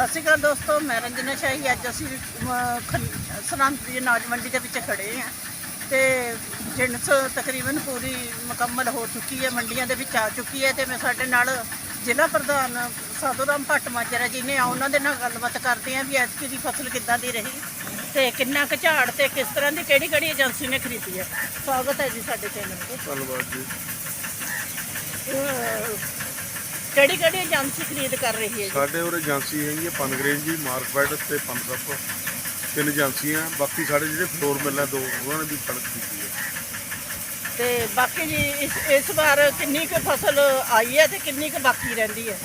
ਸਤਿ ਸ਼੍ਰੀ ਅਕਾਲ ਦੋਸਤੋ ਮੈਂ ਰੰਜਨਾ ਸ਼ਾਹੀ। ਅੱਜ ਅਸੀਂ ਸਨਾਮਪੁਰੀ ਅਨਾਜ ਮੰਡੀ ਦੇ ਵਿੱਚ ਖੜੇ ਹਾਂ ਤੇ ਜਿਣਸ ਤਕਰੀਬਨ ਪੂਰੀ ਮੁਕੰਮਲ ਹੋ ਚੁੱਕੀ ਹੈ ਮੰਡੀਆਂ ਦੇ ਵਿੱਚ ਆ ਚੁੱਕੀ ਹੈ ਤੇ ਮੈਂ ਸਾਡੇ ਨਾਲ ਜ਼ਿਲ੍ਹਾ ਪ੍ਰਧਾਨ ਸਾਧੂਰਾਮ ਭੱਟ ਮਾਜਰਾ ਜੀ ਨੇ ਆ ਉਹਨਾਂ ਦੇ ਨਾਲ ਗੱਲਬਾਤ ਕਰਦੇ ਹਾਂ ਵੀ ਐਤਕੀ ਦੀ ਫਸਲ ਕਿੱਦਾਂ ਦੀ ਰਹੀ ਤੇ ਕਿੰਨਾ ਕੁ ਝਾੜ ਤੇ ਕਿਸ ਤਰ੍ਹਾਂ ਦੀ ਕਿਹੜੀ ਕਿਹੜੀ ਏਜੰਸੀ ਨੇ ਖਰੀਦੀ ਹੈ। ਸਵਾਗਤ ਹੈ ਜੀ ਸਾਡੇ ਚੈਨਲ ਤੇ। ਧੰਨਵਾਦ ਜੀ। ਕਿਹੜੀ ਕਿਹੜੀ ਏਜੰਸੀ ਖਰੀਦ ਕਰ ਰਹੀ ਹੈ ਜੀ? ਸਾਡੇ ਉਰੇ ਏਜੰਸੀ ਹੈਗੀ ਹੈ ਪਨਗਰੇਜ ਜੀ ਮਾਰਕਫੈਡ ਤੇ ਪਨਸਪ ਤਿੰਨ ਏਜੰਸੀਆਂ ਬਾਕੀ ਸਾਡੇ ਜਿਹੜੇ ਫਲੋਰ ਮਿਲਾਂ ਦੋ ਉਹਨਾਂ ਨੇ ਵੀ ਕਣਕ ਕੀਤੀ ਹੈ ਤੇ ਬਾਕੀ ਜੀ ਇਸ ਇਸ ਵਾਰ ਕਿੰਨੀ ਕੁ ਫਸਲ ਆਈ ਹੈ ਤੇ ਕਿੰਨੀ ਕੁ ਬਾਕੀ ਰਹਿੰਦੀ ਹੈ?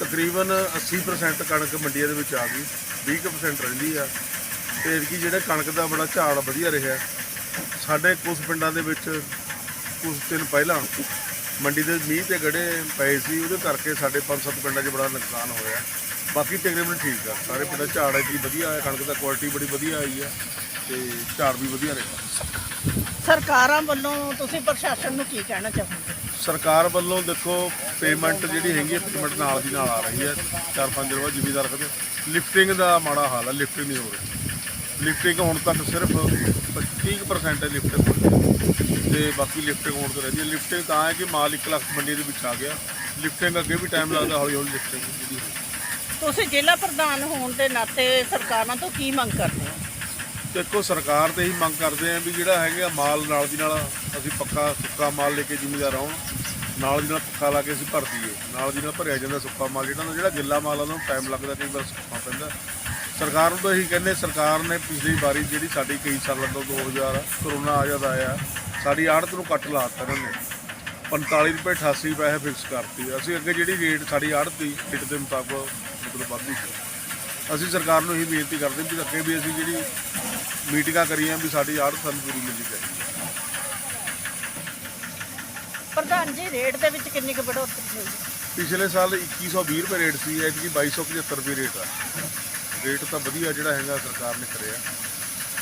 ਤਕਰੀਬਨ 80% ਕਣਕ ਮੰਡੀਆਂ ਦੇ ਵਿੱਚ ਆ ਗਈ 20% ਰਹਿੰਦੀ ਆ। ਤੇ ਇਸਕੀ ਜਿਹੜਾ ਕਣਕ ਦਾ ਬੜਾ ਝਾੜ ਵਧੀਆ ਰਿਹਾ। ਸਾਡੇ ਕੁਝ ਪਿੰਡਾਂ ਦੇ ਵਿੱਚ ਕੁਝ ਦਿਨ ਪਹਿਲਾਂ ਮੰਡੀ ਦੇ ਮੀਂਹ ਤੇ ਗੜੇ ਪਏ ਸੀ ਉਹਦੇ ਕਰਕੇ ਸਾਡੇ 5-7 ਪਿੰਡਾਂ 'ਚ ਬੜਾ ਨੁਕਸਾਨ ਹੋਇਆ। ਬਾਕੀ ਤਕਰੀਬਨ ਠੀਕ ਆ ਸਾਰੇ ਪਿੰਡਾਂ 'ਚ ਝਾੜ ਜੀ ਵਧੀਆ ਆਇਆ ਕਣਕ ਦਾ ਕੁਆਲਿਟੀ ਬੜੀ ਵਧੀਆ ਆਈ ਆ ਤੇ ਝਾੜ ਵੀ ਵਧੀਆ ਰਿਹਾ। ਸਰਕਾਰਾਂ ਵੱਲੋਂ ਤੁਸੀਂ ਪ੍ਰਸ਼ਾਸਨ ਨੂੰ ਕੀ ਕਹਿਣਾ ਚਾਹੋਗੇ? ਸਰਕਾਰ ਵੱਲੋਂ ਦੇਖੋ ਪੇਮੈਂਟ ਜਿਹੜੀ ਹੈਗੀ ਹੈ ਪੇਮੈਂਟ ਨਾਲ ਦੀ ਨਾਲ ਆ ਰਹੀ ਹੈ। ਚਾਰ ਪੰਜ ਰੁਪਏ ਜ਼ਿਮੀਦਾਰ ਕਹਿੰਦੇ ਲਿਫਟਿੰਗ ਦਾ ਮਾੜਾ ਹਾਲ ਹੈ ਲਿਫਟਿੰਗ ਨਹੀਂ ਹੋ ਰਹੀ। ਲਿਫਟਿੰਗ ਹੁਣ ਤੱਕ ਸਿਰਫ 25% ਹੈ ਲਿਫਟਿੰਗ ਹੋਈ ਤੇ ਬਾਕੀ ਲਿਫਟਿੰਗ ਹੋਣ ਤੋਂ ਰਹਿੰਦੀ ਹੈ। ਲਿਫਟਿੰਗ ਤਾਂ ਹੈ ਕਿ ਮਾਲ 1 ਲੱਖ ਮੰਡੀ ਦੇ ਵਿੱਚ ਆ ਗਿਆ। ਲਿਫਟਿੰਗ ਅੱਗੇ ਵੀ ਟਾਈਮ ਲੱਗਦਾ ਹੌਲੀ ਹੌਲੀ ਲਿਫਟਿੰਗ ਜਿਹੜੀ ਤੁਸੀਂ ਜ਼ਿਲ੍ਹਾ ਪ੍ਰਧਾਨ ਹੋਣ ਦੇ ਨਾਤੇ ਸਰਕਾਰਾਂ ਤੋਂ ਕੀ ਮੰਗ ਕਰਦੇ ਹੋ? ਦੇਖੋ ਸਰਕਾਰ ਤੇ ਹੀ ਮੰਗ ਕਰਦੇ ਆ ਵੀ ਜਿਹੜਾ ਹੈਗਾ ਮਾਲ ਨਾਲ ਦੀ ਨਾਲ ਅਸੀਂ ਪੱਕਾ ਸੁੱਕਾ ਮਾਲ ਲੈ ਕੇ ਜ਼ਿਮੀਦਾਰ ਆਉਣ ਨਾਲ ਦੀ ਨਾਲ ਪੱਕਾ ਲਾ ਕੇ ਅਸੀਂ ਭਰ ਦਈਏ। ਨਾਲ ਦੀ ਨਾਲ ਭਰਿਆ ਜਾਂਦਾ ਸੁੱਕਾ ਮਾਲ। ਜਿਹੜਾ ਜਿਹੜਾ ਗਿੱਲਾ ਮਾਲ ਆ ਉਹਨੂੰ ਟਾਈਮ ਲੱਗਦਾ ਕਈ ਵਾਰ ਸੁੱਕਾ ਪੈਂਦਾ। ਸਰਕਾਰ ਨੂੰ ਤਾਂ ਇਹੀ ਕਹਿੰਦੇ ਸਰਕਾਰ ਨੇ ਪਿਛਲੀ ਵਾਰੀ ਜਿਹੜੀ ਸਾਡੀ ਕਈ ਸਾਲਾਂ ਤੋਂ 2000 ਕਰੋਨਾ ਆ ਜਾਂਦਾ ਆਇਆ ਸਾਡੀ ਆੜਤ ਨੂੰ ਕੱਟ ਲਾਤਾ ਉਹਨਾਂ ਨੇ। 45 ਰੁਪਏ 88 ਪੈਸੇ ਫਿਕਸ ਕਰਤੀ। ਅਸੀਂ ਅੱਗੇ ਜਿਹੜੀ ਰੇਟ ਸਾਡੀ ਆੜਤ ਦੀ ਰੇਟ ਦੇ ਮੁਤਾਬਕ ਮਤਲਬ ਵੱਧਦੀ ਸੀ। ਅਸੀਂ ਸਰਕਾਰ ਨੂੰ ਇਹੀ ਬੇਨਤੀ ਕਰਦੇ ਵੀ ਅੱਗੇ ਵੀ ਅਸੀਂ ਜਿਹੜੀ ਮੀਟਿੰਗਾਂ ਕਰੀਆਂ ਵੀ ਸਾਡੀ ਆੜਤ ਸਾਨੂੰ ਪੂਰੀ ਮਿਲਦੀ ਚਾਹੀਦੀ ਪ੍ਰਧਾਨ ਜੀ ਰੇਟ ਦੇ ਵਿੱਚ ਕਿੰਨੀ ਕੁ ਬੜੋਤਰੀ ਹੋਈ? ਪਿਛਲੇ ਸਾਲ 2120 ਰੁਪਏ ਰੇਟ ਸੀ ਇਹ ਐਤਕੀ 2275 ਰੁਪਏ ਰੇਟ ਆ। ਰੇਟ ਤਾਂ ਵਧੀਆ ਜਿਹੜਾ ਹੈਗਾ ਸਰਕਾਰ ਨੇ ਕਰਿਆ।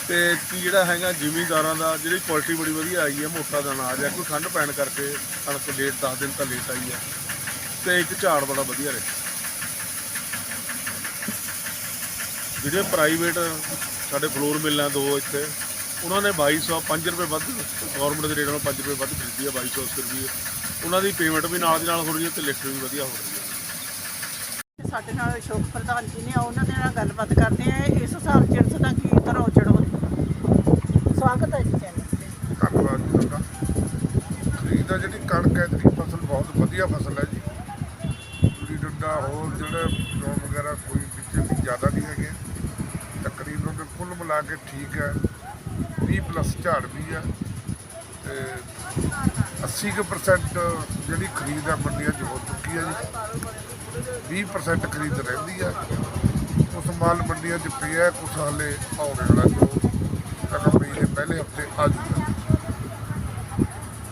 ਤੇ ਕੀ ਜਿਹੜਾ ਹੈਗਾ ਜ਼ਿਮੀਂਦਾਰਾਂ ਦਾ, ਜਿਹੜੀ ਕੁਆਲਿਟੀ ਬੜੀ ਵਧੀਆ ਆਈ ਹੈ, ਮੋਟਾ ਦਾ ਅਨਾਜ ਹੈ, ਕੋਈ ਠੰਡ ਪੈਣ ਕਰਕੇ ਕਣਕ ਲੇਟ 10 ਦਿਨ ਤਾਂ ਲੇਟ ਆਈ ਹੈ। ਤੇ ਇੱਕ ਝਾੜ ਬੜਾ ਵਧੀਆ ਰਿਹਾ। ਜਿਹੜੇ ਪ੍ਰਾਈਵੇਟ ਸਾਡੇ ਫਲੋਰ ਮਿਲਾਂ ਦੋ ਇੱਥੇ, ਉਹਨਾਂ ਨੇ 2200 5 ਰੁਪਏ ਵੱਧ ਗਵਰਨਮੈਂਟ ਦੇ ਰੇਟ ਨਾਲੋਂ 5 ਰੁਪਏ ਵੱਧ ਖਰੀਦੀ ਹੈ 2280 ਰੁਪਏ। ਉਹਨਾਂ ਦੀ ਪੇਮੈਂਟ ਵੀ ਨਾਲ ਦੀ ਨਾਲ ਹੋ ਰਹੀ ਹੈ ਤੇ ਲਿਫਟ ਵੀ ਵਧੀਆ ਹੋ ਰਹੀ ਹੈ। ਸਾਡੇ ਨਾਲ ਅਸ਼ੋਕ ਪ੍ਰਧਾਨ ਜੀ ਨੇ ਉਹਨਾਂ ਦੇ ਨਾਲ ਗੱਲਬਾਤ ਕਰਦੇ ਆ। ਇਸ ਸਾਲ ਜਿਣਸ ਦਾ ਕੀ ਤਰ੍ਹਾਂ ਉਜੜ ਸਵਾਗਤ ਹੈ ਜੀ ਚੈਨਲ ਧੰਨਵਾਦ ਜੀ ਤੁਹਾਡਾ। ਖਰੀਦ ਆ ਜਿਹੜੀ ਕਣਕ ਹੈ ਦੀ ਫਸਲ ਬਹੁਤ ਵਧੀਆ ਫਸਲ ਹੈ ਜੀ। ਪੂਰੀ ਡੰਡਾ ਹੋਰ ਜਿਹੜਾ ਲੋਨ ਵਗੈਰਾ ਕੋਈ ਵਿੱਚ ਵੀ ਜ਼ਿਆਦਾ ਨਹੀਂ ਹੈਗੇ। ਤਕਰੀਬਨ ਕੁੱਲ ਮਿਲਾ ਕੇ ਠੀਕ ਹੈ। 20 ਪਲੱਸ ਝਾੜ ਵੀ ਹੈ। ਤੇ 80% ਕੁ percent ਜਿਹੜੀ ਖਰੀਦ ਹੈ, ਮੰਡੀਆਂ 'ਚ ਹੋ ਚੁੱਕੀ ਹੈ ਜੀ। 20% ਖਰੀਦ ਰਹਿੰਦੀ ਹੈ ਕੁਛ ਮਾਲ ਮੰਡੀਆਂ 'ਚ ਪਿਆ ਕੁਛ ਹਾਲੇ ਆਉਣੇ ਵਾਲਾ ਜੋ ਅਗਰ ਮਹੀਨੇ ਪਹਿਲੇ ਹਫ਼ਤੇ ਆ ਜੂਗਾ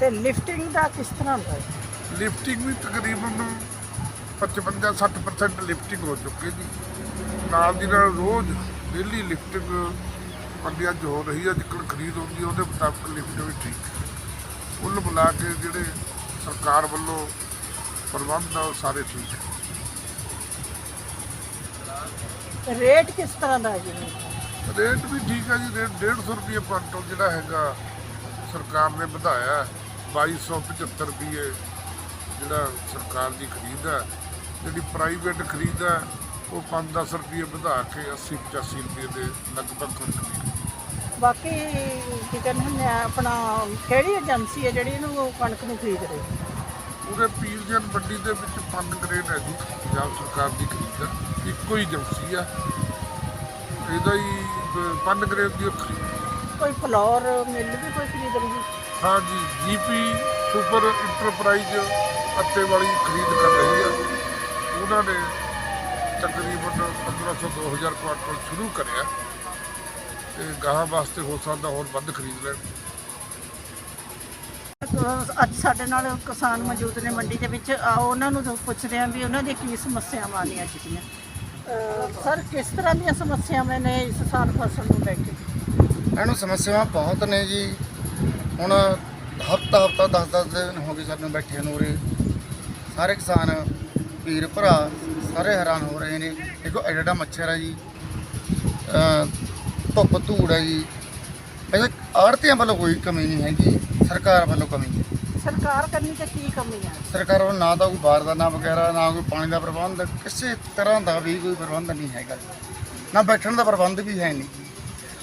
ਤੇ ਲਿਫਟਿੰਗ ਦਾ ਕਿਸ ਤਰ੍ਹਾਂ ਹੁੰਦਾ ਹੈ? ਲਿਫਟਿੰਗ ਵੀ ਤਕਰੀਬਨ 55-60% ਲਿਫਟਿੰਗ ਹੋ ਚੁੱਕੀ ਜੀ। ਨਾਲ ਦੀ ਨਾਲ ਰੋਜ਼ ਡੇਲੀ ਲਿਫਟਿੰਗ ਮੰਡੀਆਂ 'ਚ ਹੋ ਰਹੀ ਹੈ ਜਿੱਕਣ ਖਰੀਦ ਹੁੰਦੀ ਹੈ ਉਹਦੇ ਮੁਤਾਬਕ ਲਿਫਟ ਵੀ ਠੀਕ। ਕੁੱਲ ਮਿਲਾ ਕੇ ਜਿਹੜੇ ਸਰਕਾਰ ਵੱਲੋਂ ਪ੍ਰਬੰਧ ਆ ਉਹ ਸਾਰੇ ਠੀਕ ਹੈ। ਰੇਟ ਕਿਸ ਤਰ੍ਹਾਂ ਦਾ ਹੈ ਜੀ? ਰੇਟ ਵੀ ਠੀਕ ਹੈ ਜੀ ਰੇਟ 150 ਰੁਪਏ ਕੁਇੰਟਲ ਜਿਹੜਾ ਹੈਗਾ ਸਰਕਾਰ ਨੇ ਵਧਾਇਆ। ਹੈ। 2275 ਰੁਪਏ ਜਿਹੜਾ ਸਰਕਾਰ ਦੀ ਖਰੀਦ ਹੈ। ਜਿਹੜੀ ਪ੍ਰਾਈਵੇਟ ਖਰੀਦ ਹੈ ਉਹ 5-10 ਰੁਪਏ ਵਧਾ ਕੇ 80-85 ਰੁਪਏ ਦੇ ਲਗਭਗ ਖਰੀਦ ਬਾਕੀ ਕੀ ਕਹਿੰਦੇ ਹੁੰਦੇ ਆ ਆਪਣਾ ਕਿਹੜੀ ਏਜੰਸੀ ਹੈ ਜਿਹੜੀ ਇਹਨੂੰ ਕਣਕ ਨੂੰ ਖਰੀਦ ਰਹੀ ਹੈ? ਉਹਦੇ ਪੀਰਜਨ ਮੰਡੀ ਦੇ ਵਿੱਚ ਪੰਜ ਗ੍ਰੇਡ ਹੈ ਜੀ ਪੰਜਾਬ ਸਰਕਾਰ ਦੀ ਖਰੀਦ ਹੈ ਇੱਕੋ ਹੀ ਏਜੰਸੀ ਆ। ਇਹਦਾ ਹੀ ਪੰਜ ਗ੍ਰੇਡ ਦੀ ਉਹ ਖਰੀਦ ਕੋਈ ਫਲੋਰ ਮਿਲ ਵੀ ਕੋਈ ਖਰੀਦ ਰਹੀ ਹੈ ਜੀ ਜੀਪੀ ਸੁਪਰ ਇੰਟਰਪ੍ਰਾਈਜ਼ ਅੱਤੇ ਵਾਲੀ ਖਰੀਦ ਕਰ ਰਹੀ ਹੈ ਉਹਨਾਂ ਨੇ ਤਕਰੀਬਨ 1500 2000 ਕੁਆਂਟਲ ਸ਼ੁਰੂ ਕਰਿਆ। ਤੇ ਗਾਹਾਂ ਵਾਸਤੇ ਹੋ ਸਕਦਾ ਹੋਰ ਵੱਧ ਖਰੀਦ ਲੈਣ। ਅਹ ਅੱਜ ਸਾਡੇ ਨਾਲ ਕਿਸਾਨ ਮੌਜੂਦ ਨੇ ਮੰਡੀ ਦੇ ਵਿੱਚ। ਆਓ ਉਹਨਾਂ ਨੂੰ ਪੁੱਛਦੇ ਹਾਂ ਵੀ ਉਹਨਾਂ ਦੀਆਂ ਕੀ ਸਮੱਸਿਆਵਾਂ ਆਉਂਦੀਆਂ ਸੀਗੀਆਂ ਅਹ ਸਰ, ਕਿਸ ਤਰ੍ਹਾਂ ਦੀਆਂ ਸਮੱਸਿਆਵਾਂ ਨੇ ਇਸ ਸਾਲ ਫਸਲ ਨੂੰ ਲੈ ਕੇ? ਇਹਨੂੰ ਸਮੱਸਿਆਵਾਂ ਬਹੁਤ ਨੇ ਜੀ। ਹੁਣ ਹਫਤਾ ਹਫਤਾ 10-10 ਦਿਨ ਹੋ ਗਏ ਸਾਨੂੰ ਬੈਠੇ ਨੂੰ ਉਰੇ। ਸਾਰੇ ਕਿਸਾਨ, ਵੀਰ, ਭਰਾ ਸਾਰੇ ਹੈਰਾਨ ਹੋ ਰਹੇ ਨੇ। ਦੇਖੋ ਐਡਾ ਐਡਾ ਮੱਛਰ ਹੈ ਜੀ, ਅਹ ਧੁੱਪ ਧੂੜ ਹੈ ਜੀ। ਵੈਸੇ ਆੜਤੀਆਂ ਵੱਲੋਂ ਕੋਈ ਕਮੀ ਨਹੀਂ ਹੈਗੀ। ਸਰਕਾਰ ਵੱਲੋਂ ਕਮੀ ਹੈ। ਸਰਕਾਰ ਕਰਨੀ ਤੇ ਕੀ ਕਮੀ ਆ ਸਰਕਾਰ ਵੱਲੋਂ ਨਾ ਤਾਂ ਕੋਈ ਬਾਰਦਾਨਾ ਵਗੈਰਾ ਨਾ ਕੋਈ ਪਾਣੀ ਦਾ ਪ੍ਰਬੰਧ ਕਿਸੇ ਤਰ੍ਹਾਂ ਦਾ ਵੀ ਕੋਈ ਪ੍ਰਬੰਧ ਨਹੀਂ ਹੈਗਾ। ਨਾ ਬੈਠਣ ਦਾ ਪ੍ਰਬੰਧ ਵੀ ਹੈ ਨਹੀਂ।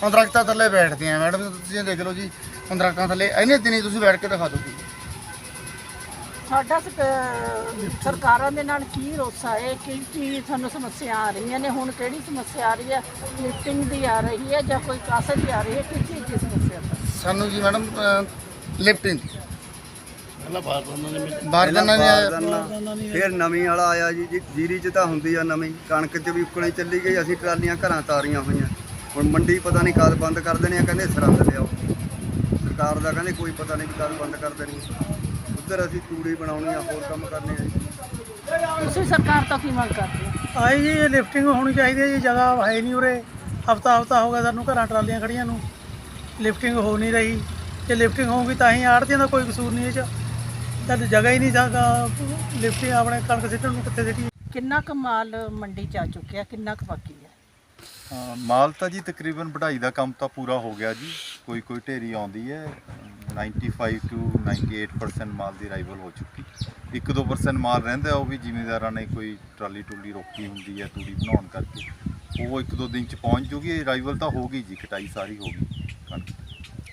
ਹੁਣ ਦਰਖਤਾਂ ਥੱਲੇ ਬੈਠਦੇ ਆ ਮੈਡਮ ਤੁਸੀਂ ਦੇਖ ਲਓ ਜੀ ਹੁਣ ਦਰਖਤਾਂ ਥੱਲੇ ਇੰਨੇ ਦਿਨੀ ਤੁਸੀਂ ਬੈਠ ਕੇ ਦਿਖਾ ਦਿਓ ਜੀ। ਸਾਡਾ ਸਕ- ਸਰਕਾਰਾਂ ਦੇ ਨਾਲ ਕੀ ਰੋਸਾ ਹੈ? ਕਿ ਕੀ ਤੁਹਾਨੂੰ ਸਮੱਸਿਆ ਆ ਰਹੀਆਂ ਨੇ? ਹੁਣ ਕਿਹੜੀ ਸਮੱਸਿਆ ਆ ਰਹੀ ਹੈ? ਲਿਫਟਿੰਗ ਦੀ ਆ ਰਹੀ ਹੈ ਜਾਂ ਕੋਈ ਕਾਸਰ ਦੀ ਆ ਰਹੀ ਹੈ? ਕਿਸ ਚੀਜ਼ ਦੀ ਸਮੱਸਿਆ? ਹੈ ਸਾਨੂੰ ਜੀ ਮੈਡਮ ਲਿਫਟਿੰਗ। ਪਹਿਲਾਂ ਬਾਰਦਾਨਾ ਨਹੀਂ ਆਇਆ। ਬਾਰਦਾਨਾ ਫਿਰ ਨਵੀਂ ਵਾਲਾ ਆਇਆ ਜੀ ਜੀ- ਜੀਰੀ 'ਚ ਤਾਂ ਹੁੰਦੀ ਆ ਨਵੀਂ ਕਣਕ 'ਚ ਵੀ ਉੱਕਣੀ ਚੱਲੀ ਗਈ ਅਸੀਂ ਟਰਾਲੀਆਂ ਘਰਾਂ ਤਾਰੀਆਂ ਹੋਈਆਂ। ਹੁਣ ਮੰਡੀ ਪਤਾ ਨਹੀਂ ਕਦ ਬੰਦ ਕਰ ਦੇਣੀ ਆ ਕਹਿੰਦੇ ਸਰੰਦ ਲਿਆਓ। ਸਰਕਾਰ ਦਾ ਕਹਿੰਦੇ ਕੋਈ ਪਤਾ ਨਹੀਂ ਕਦ ਬੰਦ ਕਰ ਦੇਣੀ। ਉੱਧਰ ਅਸੀਂ ਤੂੜੀ ਬਣਾਉਣੀ ਆ ਹੋਰ ਕੰਮ ਕਰਨੇ ਆ ਜੀ। ਤੁਸੀਂ ਸਰਕਾਰ ਤੋਂ ਕੀ ਮੰਗ ਕਰਦੇ ਹੋ? ਆਈ ਜੀ ਇਹ ਲਿਫਟਿੰਗ ਹੋਣੀ ਚਾਹੀਦੀ ਹੈ ਜੀ ਜਗ੍ਹਾ ਹੈ ਨਹੀਂ ਉਰੇ। ਹਫਤਾ ਹਫਤਾ ਹੋ ਗਿਆ ਸਾਨੂੰ ਘਰਾਂ ਟਰਾਲੀਆਂ ਖੜੀਆਂ ਨੂੰ। ਲਿਫਟਿੰਗ ਹੋ ਨਹੀਂ ਰਹੀ। ਜੇ ਲਿਫਟਿੰਗ ਹੋਊਗੀ ਤਾਂ ਹੀ ਆੜਤੀਆਂ ਦਾ ਕੋਈ ਕਸੂਰ ਨਹੀਂ ਇਹ ਚ। ਜਦ ਜਗ੍ਹਾ ਹੀ ਨਹੀਂ ਜਗ੍ਹਾ ਲਿਫਟਿੰਗ ਆਪਣੇ ਕਣਕ ਸਿੱਟਣ ਨੂੰ ਕਿੱਥੇ ਸਿੱਟੀ। ਕਿੰਨਾ ਕੁ ਮਾਲ ਮੰਡੀ ਚ ਆ ਚੁੱਕਿਆ ਕਿੰਨਾ ਕੁ ਬਾਕੀ ਹੈ? ਅ, ਮਾਲ ਤਾਂ ਜੀ ਤਕਰੀਬਨ ਵਢਾਈ ਦਾ ਕੰਮ ਤਾਂ ਪੂਰਾ ਹੋ ਗਿਆ ਜੀ। ਕੋਈ ਕੋਈ ਢੇਰੀ ਆਉਂਦੀ ਹੈ। 95 ਟੂ 98% ਮਾਲ ਦੀ ਅਰਾਈਵਲ ਹੋ ਚੁੱਕੀ। 1-2% ਮਾਲ ਰਹਿੰਦਾ ਉਹ ਵੀ ਜ਼ਿਮੀਂਦਾਰਾਂ ਨੇ ਕੋਈ ਟਰਾਲੀ ਟੁਲੀ ਰੋਕੀ ਹੁੰਦੀ ਹੈ ਤੂੜੀ ਬਣਾਉਣ ਕਰਕੇ। ਉਹ ਇੱਕ ਦੋ ਦਿਨ ਚ ਪਹੁੰਚ ਜੂਗੀ ਅਰਾਈਵਲ ਤਾਂ ਹੋ ਗਈ ਜੀ ਕਟਾਈ ਸਾਰੀ ਹੋ ਗਈ। ਕਣਕ ਦੀ।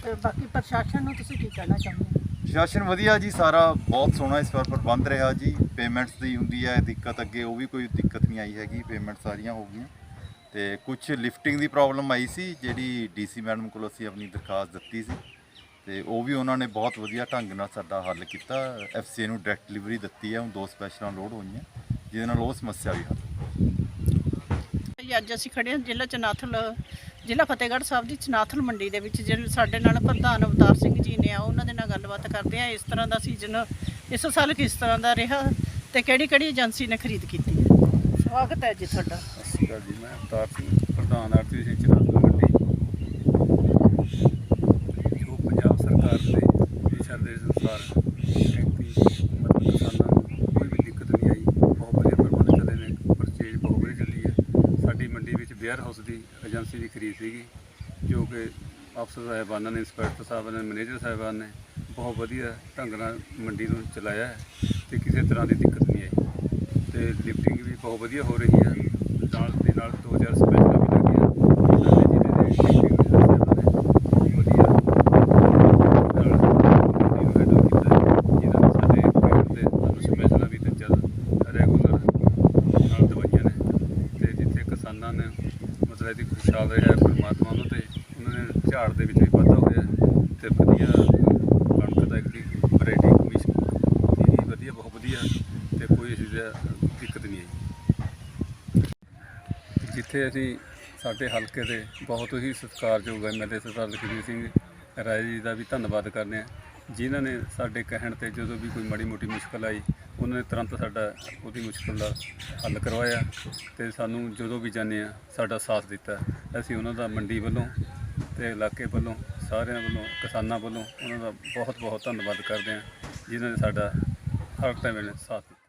ਤੇ ਬਾਕੀ ਪ੍ਰਸ਼ਾਸਨ ਨੂੰ ਤੁਸੀਂ ਕੀ ਕਹਿਣਾ ਚਾਹੁੰਦੇ ਹੋ? ਪ੍ਰਸ਼ਾਸਨ ਵਧੀਆ ਜੀ ਸਾਰਾ ਬਹੁਤ ਸੋਹਣਾ ਇਸ ਵਾਰ ਪ੍ਰਬੰਧ ਰਿਹਾ ਜੀ। ਪੇਮੈਂਟਸ ਦੀ ਹੁੰਦੀ ਹੈ ਦਿੱਕਤ ਅੱਗੇ ਉਹ ਵੀ ਕੋਈ ਦਿੱਕਤ ਨਹੀਂ ਆਈ ਹੈਗੀ ਪੇਮੈਂਟ ਸਾਰੀਆਂ ਹੋ ਗਈਆਂ। ਤੇ ਕੁਝ ਲਿਫਟਿੰਗ ਦੀ ਪ੍ਰੋਬਲਮ ਆਈ ਸੀ ਜਿਹੜੀ ਡੀਸੀ ਮੈਡਮ ਕੋਲ ਅਸੀਂ ਆਪਣੀ ਦਰਖਾਸਤ ਦਿੱਤੀ ਸੀ। ਤੇ ਉਹ ਵੀ ਉਹਨਾਂ ਨੇ ਬਹੁਤ ਵਧੀਆ ਢੰਗ ਨਾਲ ਸਾਡਾ ਹੱਲ ਕੀਤਾ। ਐਫਸੀਏ ਨੂੰ ਡਾਇਰੈਕਟ ਡਿਲੀਵਰੀ ਦਿੱਤੀ ਹੈ ਹੁਣ ਦੋ ਸਪੈਸ਼ਲਾਂ ਲੋਡ ਹੋਈਆਂ ਜਿਹਦੇ ਨਾਲ ਉਹ ਸਮੱਸਿਆ ਵੀ ਹੱਲ ਜੀ, ਅੱਜ ਅਸੀਂ ਖੜੇ ਹਾਂ ਜ਼ਿਲ੍ਹਾ ਚਨਾਥਲ ਜ਼ਿਲ੍ਹਾ ਫਤਿਹਗੜ੍ਹ ਸਾਹਿਬ ਦੀ ਚਨਾਥਲ ਮੰਡੀ ਦੇ ਵਿੱਚ ਜਿਹੜੇ ਸਾਡੇ ਨਾਲ ਪ੍ਰਧਾਨ ਅਵਤਾਰ ਸਿੰਘ ਜੀ ਨੇ ਆ, ਉਹਨਾਂ ਦੇ ਨਾਲ ਗੱਲਬਾਤ ਕਰਦੇ ਆ। ਇਸ ਤਰ੍ਹਾਂ ਦਾ ਸੀਜ਼ਨ ਇਸ ਸਾਲ ਕਿਸ ਤਰ੍ਹਾਂ ਦਾ ਰਿਹਾ ਤੇ ਕਿਹੜੀ ਕਿਹੜੀ ਏਜੰਸੀ ਨੇ ਖਰੀਦ ਕੀਤੀ? ਹੈ ਸਵਾਗਤ ਹੈ ਜੀ ਤੁਹਾਡਾ। ਸਤਿ ਸ਼੍ਰੀ ਅਕਾਲ ਜੀ, ਮੈਂ ਅਵਤਾਰ ਸਿੰਘ, ਪ੍ਰਧਾਨ ਆਰਤੀ ਸਿੰਘ ਚਨਾਤਲ ਮੰਡੀ। ਜੋ ਪੰਜਾਬ ਸਰਕਾਰ ਦੇ ਦਿਸ਼ਾ ਦੇ ਅਨੁਸਾਰ ਖੇਤੀ, ਮਤਲਬ ਕਿਸਾਨਾਂ ਨੂੰ ਕੋਈ ਵੀ ਦਿੱਕਤ ਨਹੀਂ ਆਈ। ਬਹੁਤ ਵਧੀਆ ਪ੍ਰਬੰਧ ਚੱਲੇ ਨੇ, ਪਰਚੇਜ ਬਹੁਤ ਵਧੀਆ ਚੱਲੀ ਹੈ। ਸਾਡੀ ਮੰਡੀ ਵਿੱਚ ਵੇਅਰ ਹਾਊਸ ਦੀ ਏਜੰਸੀ ਦੀ ਖਰੀਦ ਸੀਗੀ, ਜੋ ਕਿ ਅਫਸਰ ਸਾਹਿਬਾਨਾਂ ਨੇ, ਇੰਸਪੈਕਟਰ ਸਾਹਿਬਾਨ ਨੇ, ਮੈਨੇਜਰ ਸਾਹਿਬਾਨ ਨੇ ਬਹੁਤ ਵਧੀਆ ਢੰਗ ਨਾਲ ਮੰਡੀ ਨੂੰ ਚਲਾਇਆ ਹੈ ਤੇ ਕਿਸੇ ਤਰ੍ਹਾਂ ਦੀ ਦਿੱਕਤ ਨਹੀਂ ਆਈ। ਤੇ ਲਿਫਟਿੰਗ ਵੀ ਬਹੁਤ ਵਧੀਆ ਹੋ ਰਹੀ ਹੈ। ਨਾਲ ਦੇ ਨਾਲ 2000 ਸਪੈਸ਼ਲ ਵੀ ਲੱਗੀਆਂ ਸਾਡੇ ਜ਼ਿਲ੍ਹੇ ਦੇ ਲਿਫਟਿੰਗ ਦੇ ਸਾਹਿਬਾਂ ਨੇ ਬਹੁਤ ਵਧੀਆ ਨਾਲ ਮੰਡੀ ਨੂੰ ਹੈਂਡਲ ਕੀਤਾ ਹੈ, ਜਿਹਨਾਂ ਨੇ ਸਾਡੇ ਪਿੰਡ ਦੇ ਸਾਨੂੰ ਸਪੈਸ਼ਲਾਂ ਵੀ ਤੇ ਚੱਲ ਰੈਗੂਲਰ ਨਾਲ ਦਵਾਈਆਂ ਨੇ ਤੇ ਜਿੱਥੇ ਕਿਸਾਨਾਂ ਨੇ ਮਤਲਬ ਇਹਦੀ ਖੁਸ਼ਹਾਲ ਰਿਹਾ ਹੈ ਪਰਮਾਤਮਾ ਨੂੰ ਤੇ ਉਹਨਾਂ ਨੇ ਝਾੜ ਦੇ ਵਿੱਚ ਵੀ ਵਾਧਾ ਹੋਇਆ ਹੈ ਤੇ ਵਧੀਆ ਕਣਕ ਦਾ ਇੱਕ ਦੀ ਵੈਰਾਈਟੀ ਕਮਿਸ਼ਨ ਦੀ ਵਧੀਆ ਬਹੁਤ ਵਧੀਆ ਤੇ ਕੋਈ ਇਸ ਦਾ ਦਿੱਕਤ ਨਹੀਂ ਆਈ ਜਿੱਥੇ ਅਸੀਂ ਸਾਡੇ ਹਲਕੇ ਦੇ ਬਹੁਤ ਹੀ ਸਤਿਕਾਰਯੋਗ ਐਮਐਲਏ ਸਰਦਾਰ ਲਖਵੀਰ ਸਿੰਘ ਰਾਏ ਜੀ ਦਾ ਵੀ ਧੰਨਵਾਦ ਕਰਦੇ ਹਾਂ, ਜਿਨ੍ਹਾਂ ਨੇ ਸਾਡੇ ਕਹਿਣ ਤੇ ਜਦੋਂ ਵੀ ਕੋਈ ਮਾੜੀ ਮੋਟੀ ਮੁਸ਼ਕਲ ਆਈ, ਉਹਨਾਂ ਨੇ ਤੁਰੰਤ ਸਾਡਾ ਉਹਦੀ ਮੁਸ਼ਕਲ ਦਾ ਹੱਲ ਕਰਵਾਇਆ ਤੇ ਸਾਨੂੰ ਜਦੋਂ ਵੀ ਜਾਂਦੇ ਆ ਸਾਡਾ ਸਾਥ ਦਿੱਤਾ। ਅਸੀਂ ਉਹਨਾਂ ਦਾ ਮੰਡੀ ਵੱਲੋਂ ਤੇ ਇਲਾਕੇ ਵੱਲੋਂ, ਸਾਰਿਆਂ ਵੱਲੋਂ, ਕਿਸਾਨਾਂ ਵੱਲੋਂ ਉਹਨਾਂ ਦਾ ਬਹੁਤ ਬਹੁਤ ਧੰਨਵਾਦ ਕਰਦੇ ਹਾਂ, ਜਿਨ੍ਹਾਂ ਨੇ ਸਾਡਾ ਹਰ ਟਾਈਮ ਸਾਥ ਦਿੱਤਾ